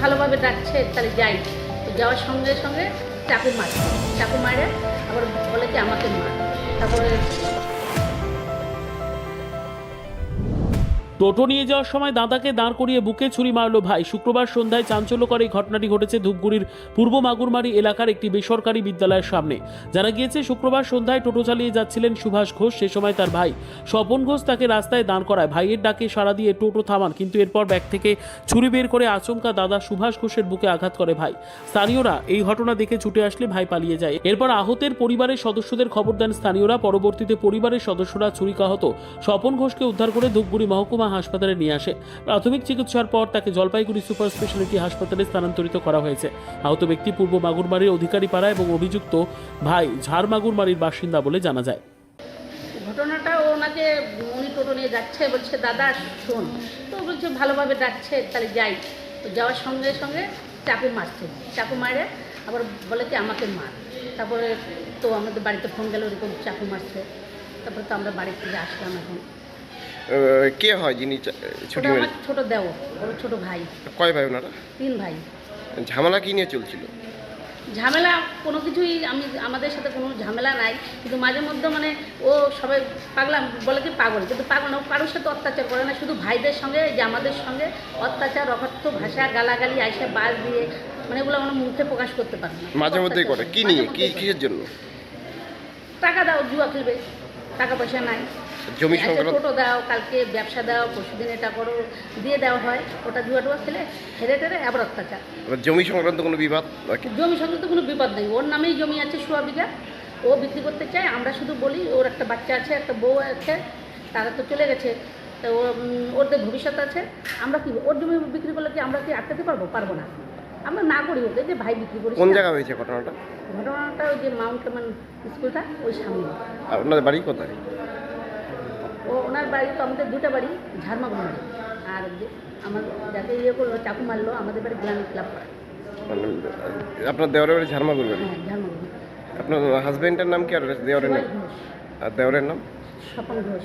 ভালোভাবে ডাকছে, তাহলে যাই। তো যাওয়ার সঙ্গে সঙ্গে চাকু মারে। চাকু মারে, আবার বলে যে আমাকে মার। তারপরে টোটো নিয়ে যাওয়ার সময় দাদাকে দাঁড় করিয়ে বুকে ছুরি মারল ভাই। শুক্রবার সন্ধ্যায় চাঞ্চল্যকর এই ঘটনাটি ঘটেছে ধূপগুড়ির পূর্ব মাগুরমারি এলাকার একটি বেসরকারি বিদ্যালয়ের সামনে। জানা গিয়েছে, শুক্রবার সন্ধ্যায় টোটো চালিয়ে যাচ্ছিলেন সুভাষ ঘোষ, সে সময় তার ভাই। স্বপন ঘোষ তাকে রাস্তায় দাঁড় করায়। ভাইয়ের ডাকে সাড়া দিয়ে টোটো থামান, কিন্তু এরপর ব্যাগ থেকে ছুরি বের করে আচমকা দাদা সুভাষ ঘোষের বুকে আঘাত করে ভাই। স্থানীয়রা এই ঘটনা দেখে ছুটে আসলে ভাই পালিয়ে যায়। এরপর আহতের পরিবারের সদস্যদের খবর দেন স্থানীয়রা। পরবর্তীতে পরিবারের সদস্যরা ছুরিকাহত। স্বপন ঘোষকে উদ্ধার করে ধূপগুড়ি মহকুমা হাসপাতালে নিয়ে আসে। প্রাথমিক চিকিৎসার পর তাকে জলপাইগুড়ি সুপার স্পেশালিটি হাসপাতালে স্থানান্তরিত করা হয়েছে। আহত ব্যক্তি পূর্ব মাগুরমারির অধিকারী পাড়া এবং অভিযুক্ত ভাই ঝাড়মাগুরমারির বাসিন্দা বলে জানা যায়। ঘটনাটা ওনাকে, উনি টোটো নিয়ে যাচ্ছে, বলছে, দাদা, শোন। তো বলছে, ভালোভাবে ডাকছে, তাহলে যাই। তো যাওয়ার সঙ্গে সঙ্গে চাকু মারছে। চাকু মারে, আবার বলে কি, আমাকে মার। তারপরে তো আমাদের বাড়িতে ফোন গেল এরকম চাকু মারছে। তারপরে তো আমরা বাড়ি থেকে আসলাম এখন। কে হয় যিনি ছুটি মেরে ছোটো দেও ওর ছোটো ভাই। কয় ভাই ওনারা? তিন ভাই। ঝামেলা কি নিয়ে চলছিল? ঝামেলা কোনো কিছুই আমি আমাদের সাথে কোনো ঝামেলা নাই। কিন্তু মাঝে মধ্যে মানে ও সবাই পাগলা বলে কি পাগল? কিন্তু পাগল না ও কারোর সাথে অত্যাচার করে না শুধু ভাইদের সঙ্গে যে আমাদের সঙ্গে অত্যাচার অকথ্য ভাষা গালাগালি আইসে বাস দিয়ে মানে এগুলো আমরা মুখে প্রকাশ করতে পারি না। মাঝে মধ্যেই করে। কি নিয়ে? কি কিসের জন্য? টাকা দাও জুয়া খেলবে। টাকা পয়সা নাই। জমি আচ্ছা সংক্রান্ত টোটো দাও কালকে ব্যবসা দাও পরশুদিন এটা করো দিয়ে দেওয়া হয়। ওটা জুয়া টুয়া খেলে হেরে টেরে আবার অত্যাচার। জমি সংক্রান্ত কোনো বিবাদ নাকি? জমি সংক্রান্ত কোনো বিপদ নেই। ওর নামেই জমি আছে সোয়া বিঘা। ও বিক্রি করতে চায় আমরা শুধু বলি ওর একটা বাচ্চা আছে একটা বউ আছে তারা তো চলে গেছে। তো ওদের ভবিষ্যৎ আছে। আমরা কি ওর জমি বিক্রি করলে কি আমরা কি আটকাতে পারব? পারব না। আমরা না করি ওকে যে ভাই বিক্রি করি কোন জায়গা হয়েছে ঘটনাটা? ঘটনাটা ওই যে মাউন্ট কেমন স্কুলটা ওই সামনে। আপনাদের বাড়ি কোথায়? ও ওনার বাড়ি তো আমাদের দুটা বাড়ি ঝারমা বাড়ি আর আমার যাকে ইয়ে করল চাকু মারলো আমাদের বাড়ি গ্রামীণ ক্লাব পাড়া আপনার দেওয়ারের বাড়ি ঝারমাগুর বাড়ি হ্যাঁ আপনার হাজবেন্ডের নাম কি আর দেওয়ারের নাম? আর দেওয়ারের নাম? Swapan Ghosh.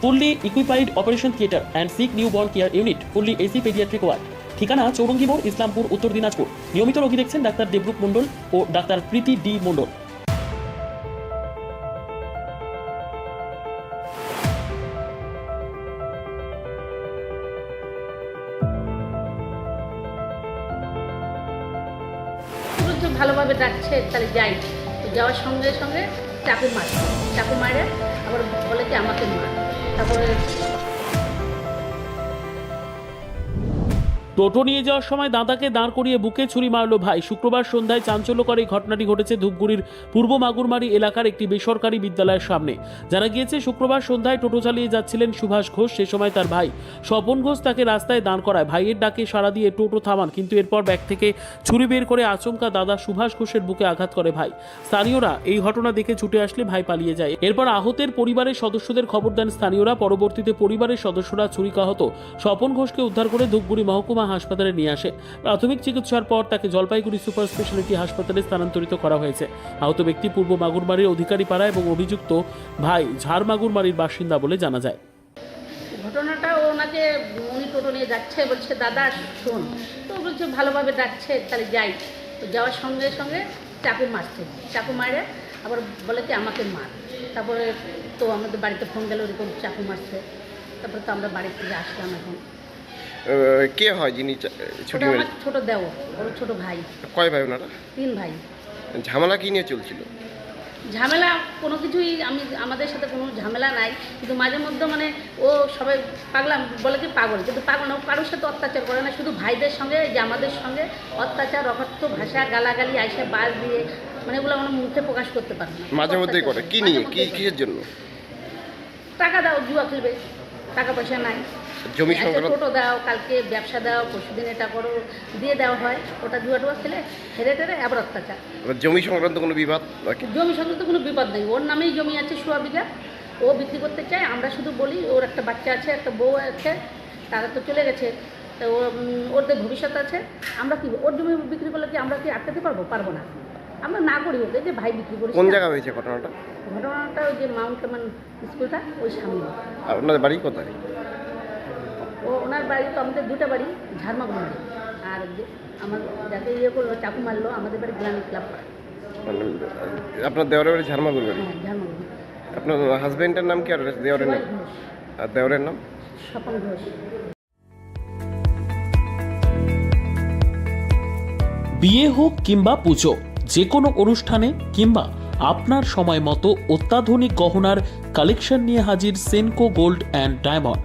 fully equipped operation theatre and sick new born care unit fully AC paediatric ward ঠিকানা চৌরঙ্গি মোড়, ইসলামপুর, উত্তর দিনাজপুর। নিয়মিত রোগী দেখছেন ডাক্তার দেবরূপ মণ্ডল ও ডাক্তার প্রীতি ডি মণ্ডল। ভালোভাবে ডাকছে, তাহলে যাই। যাওয়ার সঙ্গে সঙ্গে চাকু মারে চাকু মারে। আবার বলে কি আমাকে মার। তারপরে টোটো নিয়ে যাওয়ার সময় দাদাকে দাঁড় করিয়ে বুকে ছুরি মারল ভাই। শুক্রবার সন্ধ্যায় চাঞ্চল্যকর এই ঘটনাটি ঘটেছে ধূপগুড়ির পূর্ব মাগুরমারি এলাকার একটি বেসরকারি বিদ্যালয়ের সামনে। যারা গিয়েছে, শুক্রবার সন্ধ্যায় টোটো চালিয়ে যাচ্ছিলেন সুভাষ ঘোষ, সে সময় তার ভাই। স্বপন ঘোষ তাকে রাস্তায় দাঁড় করায়। ভাইয়ের ডাকে সাড়া দিয়ে টোটো থামান, কিন্তু এরপর ব্যাগ থেকে ছুরি বের করে আচমকা দাদা সুভাষ ঘোষের বুকে আঘাত করে ভাই। স্থানীয়রা এই ঘটনা দেখে ছুটে আসলে ভাই পালিয়ে যায়। এরপর আহতের পরিবারের সদস্যদের খবর দেন স্থানীয়রা। পরবর্তীতে পরিবারের সদস্যরা ছুরিকাহত। স্বপন ঘোষকে উদ্ধার করে ধূপগুড়ি মহকুমা হাসপাতালে নিয়ে আসে। প্রাথমিক চিকিৎসার পর তাকে জলপাইগুড়ি সুপার স্পেশালিটি হাসপাতালে স্থানান্তরিত করা হয়েছে। আহত ব্যক্তি পূর্ব মাগুরমারির অধিকারী পাড়া এবং অভিযুক্ত ভাই ঝাড়মাগুরমারির বাসিন্দা বলে জানা যায়। ঘটনাটা ওনাকে, উনি টোটো নিয়ে যাচ্ছে, বলছে, দাদা, শোন। তো বলছে, ভালোভাবে ডাকছে তাহলে যাই। তো যাওয়ার সঙ্গে সঙ্গে চাকু মারছে। চাকু মারে, আবার বলে কি, আমাকে মার। তারপরে তো আমাদের বাড়িতে ফোন গেল ওরকম চাকু মারছে। তারপরে তো আমরা বাড়ি থেকে আসলাম এখন। কে হয় যিনি ছুটি মেরে ছোটো দেও ওর ছোটো ভাই। কয় ভাই ওনারা? তিন ভাই। ঝামেলা কি নিয়ে চলছিল? ঝামেলা কোনো কিছুই আমি আমাদের সাথে কোনো ঝামেলা নাই। কিন্তু মাঝে মধ্যে মানে ও সবাই পাগলা বলে কি পাগল? কিন্তু পাগল না ও কারোর সাথে অত্যাচার করে না শুধু ভাইদের সঙ্গে যে আমাদের সঙ্গে অত্যাচার অকথ্য ভাষা গালাগালি আইসে বাস দিয়ে মানে এগুলো আমরা মুখে প্রকাশ করতে পারি না। মাঝে মধ্যেই করে। কি নিয়ে? কি কিসের জন্য? টাকা দাও জুয়া খেলবে। টাকা পয়সা নাই। জমি সংক্রান্ত টোটো দাও কালকে ব্যবসা দাও পরশু দিন এটা করো দিয়ে দেওয়া হয়। ওটা জুয়া টুয়া খেলে হেরে টেরে আবার অত্যাচার। জমি সংক্রান্ত কোনো বিবাদ জমি সঙ্গে তো কোনো বিপদ নেই। ওর নামেই জমি আছে সোয়া বিঘা। ও বিক্রি করতে চায় আমরা শুধু বলি ওর একটা বাচ্চা আছে একটা বউ আছে তারা তো চলে গেছে। তো ওদের ভবিষ্যৎ আছে। আমরা কি ওর জমি বিক্রি করলে কি আমরা কি আটকাতে পারব? পারব না। আমরা না করি ওকে যে ভাই বিক্রি করি কোন জায়গা হয়েছে ঘটনাটা? ঘটনাটা ওই যে মাউন্ট কেমন স্কুলটা ওই সামনে। আপনাদের বাড়ি কোথায়? ওনার বাড়ি তো আমাদের দুটো বাড়ি ঝাড়মাগুন বাড়ি আর আমার যাকে ইয়ে করল চাকু মারলো আমাদের বাড়ি গ্রামীণ ক্লাব পাড়া মানে, আপনার দেওয়ারের বাড়ি ঝারমাগুর বাড়ি হ্যাঁ আপনার হাজবেন্ডের নাম কি আর দেওয়ারের নাম? আর দেওয়ারের নাম? স্বপন ঘোষ। বিয়ে হোক কিংবা পুজো যে কোনো অনুষ্ঠানে কিংবা আপনার সময় মতো অত্যাধুনিক গহনার কালেকশন নিয়ে হাজির সেনকো গোল্ড অ্যান্ড ডায়মন্ড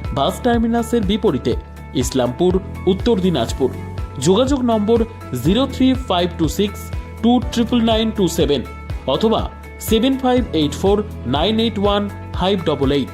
বাস টার্মিনাসের বিপরীতে ইসলামপুর, উত্তর দিনাজপুর। যোগাযোগ number zero three five two six two triple nine two seven অথবা seven five eight four nine eight one five double eight.